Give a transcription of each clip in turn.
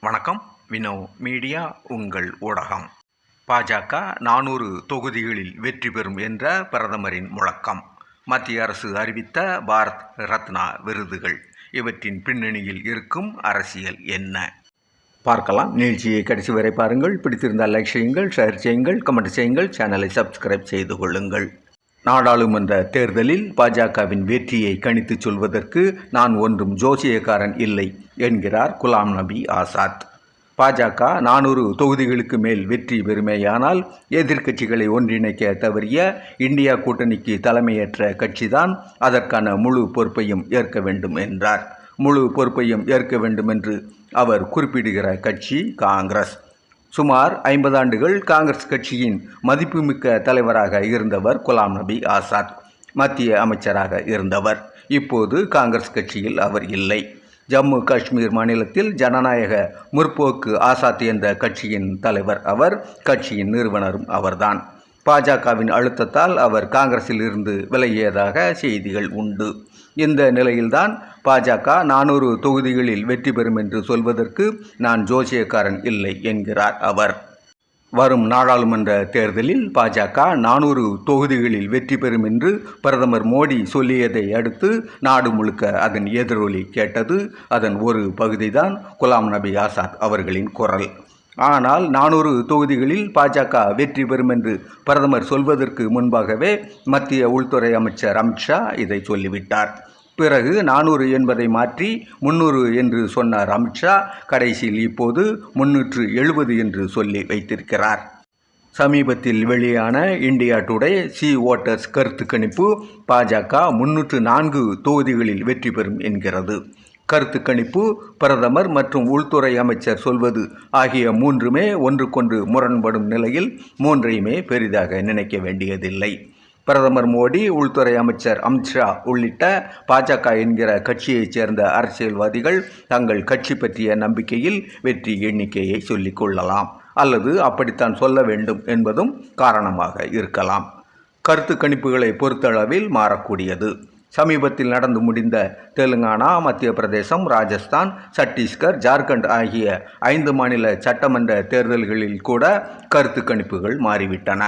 வணக்கம். வினோ மீடியா உங்கள் ஊடகம். பாஜக நானூறு தொகுதிகளில் வெற்றி பெறும் என்ற பிரதமரின் முழக்கம். மத்திய அரசு அறிவித்த பாரத் ரத்னா விருதுகள். இவற்றின் பின்னணியில் இருக்கும் அரசியல் என்ன? பார்க்கலாம். நிகழ்ச்சியை கடைசி வரை பாருங்கள். பிடித்திருந்தால் லைக் செய்யுங்கள் ஷேர் செய்யுங்கள் கமெண்ட் செய்யுங்கள் சேனலை சப்ஸ்கிரைப் செய்து கொள்ளுங்கள். நாடாளுமன்ற தேர்தலில் பாஜகவின் வெற்றியை கணித்துச் சொல்வதற்கு நான் ஒன்றும் ஜோசியக்காரன் இல்லை. என்கிறார் குலாம் நபி ஆசாத். பாஜக நானூறு தொகுதிகளுக்கு மேல் வெற்றி பெறுமேயானால் எதிர்க்கட்சிகளை ஒன்றிணைக்க தவறிய இந்தியா கூட்டணிக்கு தலைமையேற்ற கட்சிதான் அதற்கான முழு பொறுப்பையும் ஏற்க வேண்டும் என்றார். முழு பொறுப்பையும் ஏற்க வேண்டும் என்று அவர் குறிப்பிடுகிற கட்சி காங்கிரஸ். சுமார் ஐம்பது ஆண்டுகள் காங்கிரஸ் கட்சியின் மதிப்புமிக்க தலைவராக இருந்தவர் குலாம் நபி ஆசாத் மத்திய அமைச்சராக இருந்தவர். இப்போது காங்கிரஸ் கட்சியில் அவர் இல்லை. ஜம்மு காஷ்மீர் மாநிலத்தில் ஜனநாயக முற்போக்கு ஆசாத் என்ற கட்சியின் தலைவர் அவர் கட்சியின் நிறுவனரும் அவர்தான். பாஜகவின் அழுத்தத்தால் அவர் காங்கிரஸில் இருந்து விலகியதாக செய்திகள் உண்டு. இந்த நிலையில்தான் பாஜக நானூறு தொகுதிகளில் வெற்றி பெறும் என்று சொல்வதற்கு நான் ஜோசியக்காரன் இல்லை என்கிறார் அவர். வரும் நாடாளுமன்ற தேர்தலில் பாஜக நானூறு தொகுதிகளில் வெற்றி பெறும் என்று பிரதமர் மோடி சொல்லியதை அடுத்து நாடு முழுக்க அதன் எதிரொலி கேட்டது. அதன் ஒரு பகுதிதான் குலாம் நபி ஆசாத் அவர்களின் குரல். ஆனால் நானூறு தொகுதிகளில் பாஜக வெற்றி பெறும் என்று பிரதமர் சொல்வதற்கு முன்பாகவே மத்திய உள்துறை அமைச்சர் அமித்ஷா இதை சொல்லிவிட்டார். பிறகு நானூறு என்பதை மாற்றி முன்னூறு என்று சொன்னார் அமித்ஷா. கடைசியில் இப்போது முன்னூற்று எழுபது என்று சொல்லி வைத்திருக்கிறார். சமீபத்தில் வெளியான இந்தியா டுடே சி ஓட்டர்ஸ் கருத்து கணிப்பு பாஜக முன்னூற்று நான்கு தொகுதிகளில் வெற்றி பெறும் என்கிறது. கருத்து கணிப்பு பிரதமர் மற்றும் உள்துறை அமைச்சர் சொல்வது ஆகிய மூன்றுமே ஒன்றுக்கொன்று முரண்படும் நிலையில் மூன்றையுமே பெரிதாக நினைக்க வேண்டியதில்லை. பிரதமர் மோடி உள்துறை அமைச்சர் அமித்ஷா உள்ளிட்ட பாஜக என்கிற கட்சியைச் சேர்ந்த அரசியல்வாதிகள் தங்கள் கட்சி பற்றிய நம்பிக்கையில் வெற்றி எண்ணிக்கையை சொல்லிக் கொள்ளலாம் அல்லது அப்படித்தான் சொல்ல வேண்டும் என்பதும் காரணமாக இருக்கலாம். கருத்து கணிப்புகளை பொறுத்தளவில் மாறக்கூடியது. சமீபத்தில் நடந்து முடிந்த தெலுங்கானா மத்திய பிரதேசம் ராஜஸ்தான் சத்தீஸ்கர் ஜார்க்கண்ட் ஆகிய ஐந்து மாநில சட்டமன்ற தேர்தல்களில் கூட கருத்து கணிப்புகள் மாறிவிட்டன.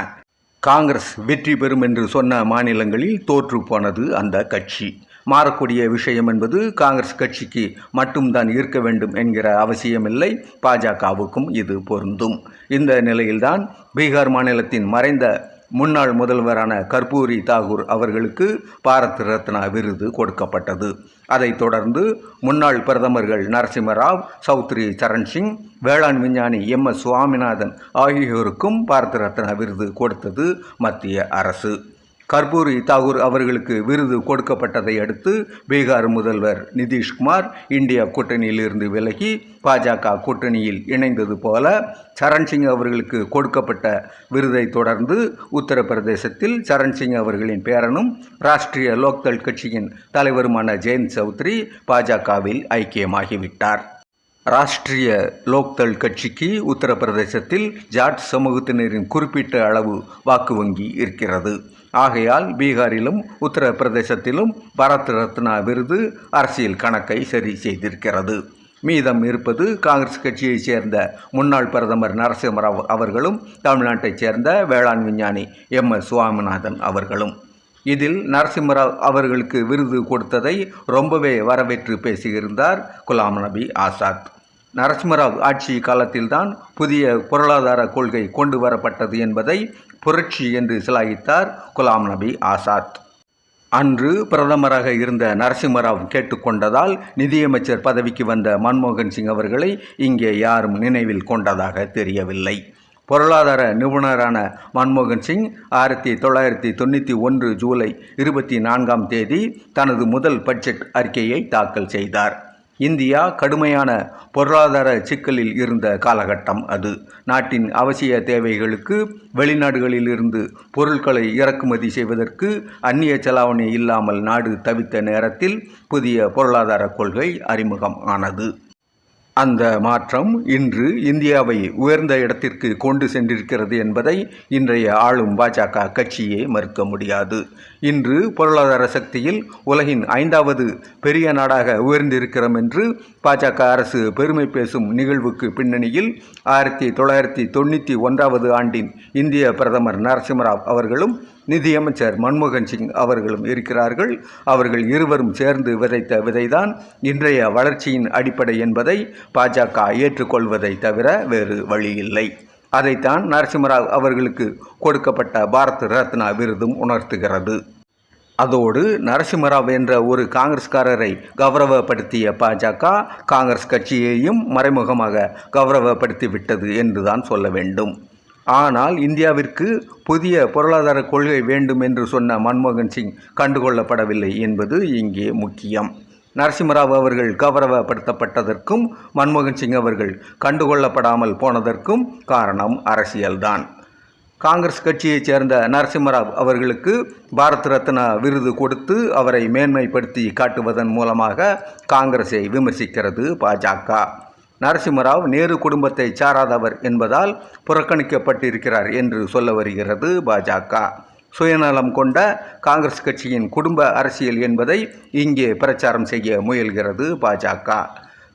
காங்கிரஸ் வெற்றி பெறும் என்று சொன்ன மாநிலங்களில் தோற்று போனது அந்த கட்சி. மாறக்கூடிய விஷயம் என்பது காங்கிரஸ் கட்சிக்கு மட்டும்தான் இருக்க வேண்டும் என்கிற அவசியமில்லை. பாஜகவுக்கும் இது பொருந்தும். இந்த நிலையில்தான் பீகார் மாநிலத்தின் மறைந்த முன்னாள் முதல்வரான கர்பூரி தாகூர் அவர்களுக்கு பாரத் ரத்னா விருது கொடுக்கப்பட்டது. அதைத் தொடர்ந்து முன்னாள் பிரதமர்கள் நரசிம்மராவ் சௌத்ரி சரண் சிங் வேளாண் விஞ்ஞானி எம் எஸ் சுவாமிநாதன் ஆகியோருக்கும் பாரத் ரத்னா விருது கொடுத்தது மத்திய அரசு. கர்பூரி தாகூர் அவர்களுக்கு விருது கொடுக்கப்பட்டதை அடுத்து பீகார் முதல்வர் நிதிஷ்குமார் இந்தியா கூட்டணியிலிருந்து விலகி பாஜக கூட்டணியில் இணைந்தது போல சரண்சிங் அவர்களுக்கு கொடுக்கப்பட்ட விருதை தொடர்ந்து உத்தரப்பிரதேசத்தில் சரண்சிங் அவர்களின் பேரனும் ராஷ்டிரிய லோக்தள் கட்சியின் தலைவருமான ஜெயந்த் சௌத்ரி பாஜகவில் ஐக்கியமாகிவிட்டார். ராஷ்டிரிய லோக்தள் கட்சிக்கு உத்தரப்பிரதேசத்தில் ஜாட் சமூகத்தினரின் குறிப்பிட்ட அளவு வாக்கு வங்கி இருக்கிறது. ஆகையால் பீகாரிலும் உத்தரப்பிரதேசத்திலும் பாரத் ரத்னா விருது அரசியல் கணக்கை சரி செய்திருக்கிறது. மீதம் இருப்பது காங்கிரஸ் கட்சியைச் சேர்ந்த முன்னாள் பிரதமர் நரசிம்மராவ் அவர்களும் தமிழ்நாட்டைச் சேர்ந்த வேளாண் விஞ்ஞானி எம். எஸ். சுவாமிநாதன் அவர்களும். இதில் நரசிம்மராவ் அவர்களுக்கு விருது கொடுத்ததை ரொம்பவே வரவேற்று பேசியிருந்தார் குலாம் நபி ஆசாத். நரசிம்மராவ் ஆட்சி காலத்தில்தான் புதிய பொருளாதார கொள்கை கொண்டு வரப்பட்டது என்பதை புரட்சி என்று சிலாகித்தார் குலாம் நபி ஆசாத். அன்று பிரதமராக இருந்த நரசிம்மராவ் கேட்டுக்கொண்டதால் நிதியமைச்சர் பதவிக்கு வந்த மன்மோகன் சிங் அவர்களை இங்கே யாரும் நினைவில் கொண்டதாக தெரியவில்லை. பொருளாதார நிபுணரான மன்மோகன் சிங் ஆயிரத்தி தொள்ளாயிரத்தி தொண்ணூற்றி ஒன்று ஜூலை இருபத்தி நான்காம் தேதி தனது முதல் பட்ஜெட் அறிக்கையை தாக்கல் செய்தார். இந்தியா கடுமையான பொருளாதார சிக்கலில் இருந்த காலகட்டம் அது. நாட்டின் அவசிய தேவைகளுக்கு வெளிநாடுகளிலிருந்து பொருட்களை இறக்குமதி செய்வதற்கு அந்நிய செலாவணி இல்லாமல் நாடு தவித்த நேரத்தில் புதிய பொருளாதார கொள்கை அறிமுகம் ஆனது. அந்த மாற்றம் இன்று இந்தியாவை உயர்ந்த இடத்திற்கு கொண்டு சென்றிருக்கிறது என்பதை இன்றைய ஆளும் பாஜக கட்சியே மறுக்க முடியாது. இன்று பொருளாதார சக்தியில் உலகின் ஐந்தாவது பெரிய நாடாக உயர்ந்திருக்கிறோம் என்று பாஜக அரசு பெருமை பேசும் நிகழ்வுக்கு பின்னணியில் ஆயிரத்தி தொள்ளாயிரத்தி தொண்ணூற்றி ஒன்றாவது ஆண்டின் இந்திய பிரதமர் நரசிம்மராவ் அவர்களும் நிதியமைச்சர் மன்மோகன் சிங் அவர்களும் இருக்கிறார்கள். அவர்கள் இருவரும் சேர்ந்து விதைத்த விதைதான் இன்றைய வளர்ச்சியின் அடிப்படை என்பதை பாஜக ஏற்றுக்கொள்வதை தவிர வேறு வழியில்லை. அதைத்தான் நரசிம்மராவ் அவர்களுக்கு கொடுக்கப்பட்ட பாரத் ரத்னா விருதும் உணர்த்துகிறது. அதோடு நரசிம்மராவ் என்ற ஒரு காங்கிரஸ்காரரை கௌரவப்படுத்திய பாஜக காங்கிரஸ் கட்சியையும் மறைமுகமாக கௌரவப்படுத்தி விட்டது என்றுதான் சொல்ல வேண்டும். ஆனால் இந்தியாவிற்கு புதிய பொருளாதார கொள்கை வேண்டும் என்று சொன்ன மன்மோகன் சிங் கண்டுகொள்ளப்படவில்லை என்பது இங்கே முக்கியம். நரசிம்மராவ் அவர்கள் கௌரவப்படுத்தப்பட்டதற்கும் மன்மோகன் சிங் அவர்கள் கண்டுகொள்ளப்படாமல் போனதற்கும் காரணம் அரசியல்தான். காங்கிரஸ் கட்சியைச் சேர்ந்த நரசிம்மராவ் அவர்களுக்கு பாரத் ரத்னா விருது கொடுத்து அவரை மேன்மைப்படுத்தி காட்டுவதன் மூலமாக காங்கிரஸை விமர்சிக்கிறது பாஜக நரசிம்மராவ் நேரு குடும்பத்தை சாராதவர் என்பதால் புறக்கணிக்கப்பட்டிருக்கிறார் என்று சொல்ல வருகிறது பாஜக. சுயநலம் கொண்ட காங்கிரஸ் கட்சியின் குடும்ப அரசியல் என்பதை இங்கே பிரச்சாரம் செய்ய முயல்கிறது பாஜக.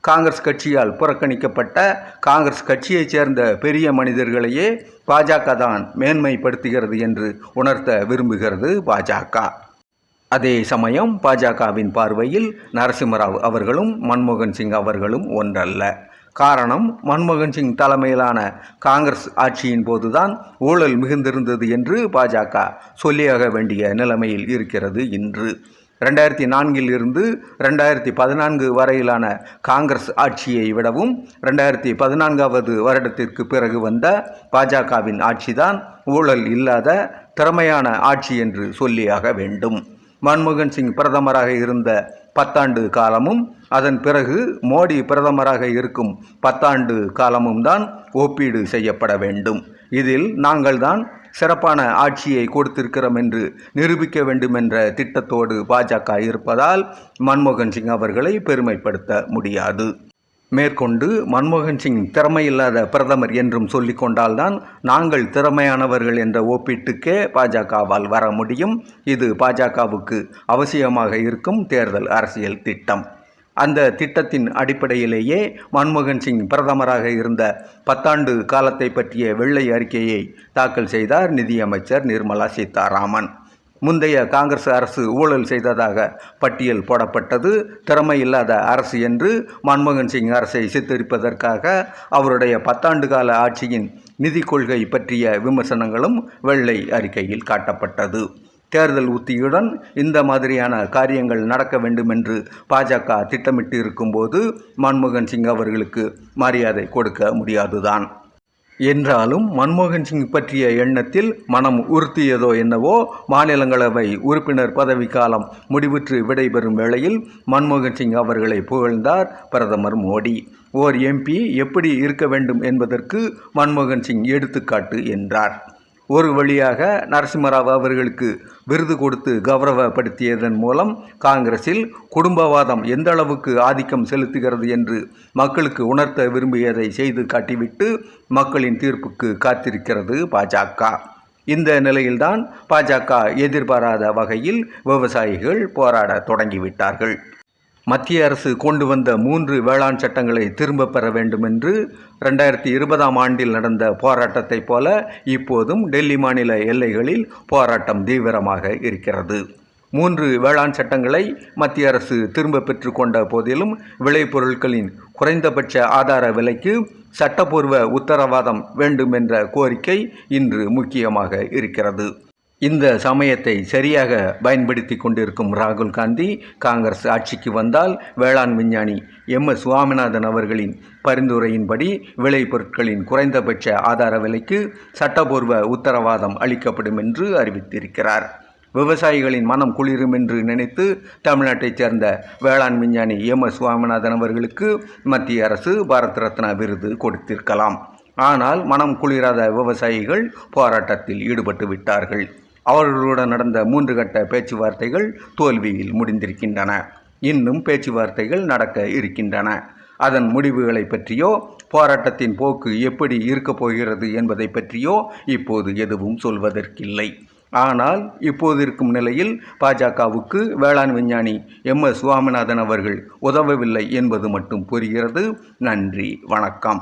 காங்கிரஸ் கட்சியால் புறக்கணிக்கப்பட்ட காங்கிரஸ் கட்சியைச் சேர்ந்த பெரிய மனிதர்களையே பாஜக தான் மேன்மைப்படுத்துகிறது என்று உணர்த்த விரும்புகிறது பாஜக. அதே சமயம் பாஜகவின் பார்வையில் நரசிம்மராவ் அவர்களும் மன்மோகன் சிங் அவர்களும் ஒன்றல்ல. காரணம் மன்மோகன் சிங் தலைமையிலான காங்கிரஸ் ஆட்சியின் போதுதான் ஊழல் மிகுந்திருந்தது என்று பாஜக சொல்லியாக வேண்டிய நிலைமையில் இருக்கிறது இன்று. ரெண்டாயிரத்தி நான்கில் இருந்து ரெண்டாயிரத்தி பதினான்கு வரையிலான காங்கிரஸ் ஆட்சியை விடவும் ரெண்டாயிரத்தி பதினான்காவது வருடத்திற்கு பிறகு வந்த பாஜகவின் ஆட்சிதான் ஊழல் இல்லாத திறமையான ஆட்சி என்று சொல்லியாக வேண்டும். மன்மோகன் சிங் பிரதமராக இருந்த பத்தாண்டு காலமும் அதன் பிறகு மோடி பிரதமராக இருக்கும் பத்தாண்டு காலமும் தான் ஒப்பீடு செய்யப்பட வேண்டும். இதில் நாங்கள் தான் சிறப்பான ஆட்சியை கொடுத்திருக்கிறோம் என்று நிரூபிக்க வேண்டும் என்ற திட்டத்தோடு பாஜக இருப்பதால் மன்மோகன் சிங் அவர்களை பெருமைப்படுத்த முடியாது. மேற்கொண்டு மன்மோகன் சிங் திறமையில்லாத பிரதமர் என்றும் சொல்லிக்கொண்டால்தான் நாங்கள் திறமையானவர்கள் என்ற ஒப்பீட்டுக்கே பாஜகவால் வர முடியும். இது பாஜகவுக்கு அவசியமாக இருக்கும் தேர்தல் அரசியல் திட்டம். அந்த திட்டத்தின் அடிப்படையிலேயே மன்மோகன் சிங் பிரதமராக இருந்த பத்தாண்டு காலத்தை பற்றிய வெள்ளை அறிக்கையை தாக்கல் செய்தார் நிதியமைச்சர் நிர்மலா சீதாராமன். முந்தைய காங்கிரஸ் அரசு ஊழல் செய்ததாக பட்டியல் போடப்பட்டது. திறமை இல்லாத அரசு என்று மன்மோகன் சிங் அரசை சித்தரிப்பதற்காக அவருடைய பத்தாண்டு கால ஆட்சியின் நிதி கொள்கை பற்றிய விமர்சனங்களும் வெள்ளை அறிக்கையில் காட்டப்பட்டது. தேர்தல் உத்தியுடன் இந்த மாதிரியான காரியங்கள் நடக்க வேண்டும் என்று பாஜக திட்டமிட்டு இருக்கும்போது மன்மோகன் சிங் அவர்களுக்கு மரியாதை கொடுக்க முடியாதுதான். என்றாலும் மன்மோகன் சிங் பற்றிய எண்ணத்தில் மனம் உறுத்தியதோ என்னவோ மாநிலங்களவை உறுப்பினர் பதவிக்காலம் முடிவுற்று விடைபெறும் வேளையில் மன்மோகன் சிங் அவர்களை புகழ்ந்தார் பிரதமர் மோடி. ஓர் எம்பி எப்படி இருக்க வேண்டும் என்பதற்கு மன்மோகன் சிங் எடுத்துக்காட்டு என்றார். ஒரு வழியாக நரசிம்மராவ் அவர்களுக்கு விருது கொடுத்து கௌரவப்படுத்தியதன் மூலம் காங்கிரஸில் குடும்பவாதம் எந்த அளவுக்கு ஆதிக்கம் செலுத்துகிறது என்று மக்களுக்கு உணர்த்த விரும்பியதை செய்து காட்டிவிட்டு மக்களின் தீர்ப்புக்கு காத்திருக்கிறது பாஜக. இந்த நிலையில்தான் பாஜக எதிர்பாராத வகையில் விவசாயிகள் போராட தொடங்கிவிட்டார்கள். மத்திய அரசு கொண்டு வந்த மூன்று வேளாண் சட்டங்களை திரும்ப பெற வேண்டும் என்று ரெண்டாயிரத்தி இருபதாம் ஆண்டில் நடந்த போராட்டத்தைப் போல இப்போதும் டெல்லி மாநில எல்லைகளில் போராட்டம் தீவிரமாக இருக்கிறது. மூன்று வேளாண் சட்டங்களை மத்திய அரசு திரும்ப பெற்றுக்கொண்ட போதிலும் விளைபொருட்களின் குறைந்தபட்ச ஆதார விலைக்கு சட்டப்பூர்வ உத்தரவாதம் வேண்டும் என்ற கோரிக்கை இன்று முக்கியமாக இருக்கிறது. இந்த சமயத்தை சரியாக பயன்படுத்தி கொண்டிருக்கும் ராகுல் காந்தி காங்கிரஸ் ஆட்சிக்கு வந்தால் வேளாண் விஞ்ஞானி எம் எஸ் சுவாமிநாதன் அவர்களின் பரிந்துரையின்படி விளைபொருட்களின் குறைந்தபட்ச ஆதார விலைக்கு சட்டபூர்வ உத்தரவாதம் அளிக்கப்படும் என்று அறிவித்திருக்கிறார். விவசாயிகளின் மனம் குளிரும் என்று நினைத்து தமிழ்நாட்டைச் சேர்ந்த வேளாண் விஞ்ஞானி எம் எஸ் சுவாமிநாதன் அவர்களுக்கு மத்திய அரசு பாரத் ரத்னா விருது கொடுத்திருக்கலாம். ஆனால் மனம் குளிராத விவசாயிகள் போராட்டத்தில் ஈடுபட்டு விட்டார்கள். அவர்களுடன் நடந்த மூன்று கட்ட பேச்சுவார்த்தைகள் தோல்வியில் முடிந்திருக்கின்றன. இன்னும் பேச்சுவார்த்தைகள் நடக்க இருக்கின்றன. அதன் முடிவுகளை பற்றியோ போராட்டத்தின் போக்கு எப்படி இருக்கப் போகிறது என்பதை பற்றியோ இப்போது எதுவும் சொல்வதற்கில்லை. ஆனால் இப்போது இருக்கும் நிலையில் பாஜகவுக்கு வேளாண் விஞ்ஞானி எம். எஸ். சுவாமிநாதன் அவர்கள் உதவவில்லை என்பது மட்டும் புரிகிறது. நன்றி வணக்கம்.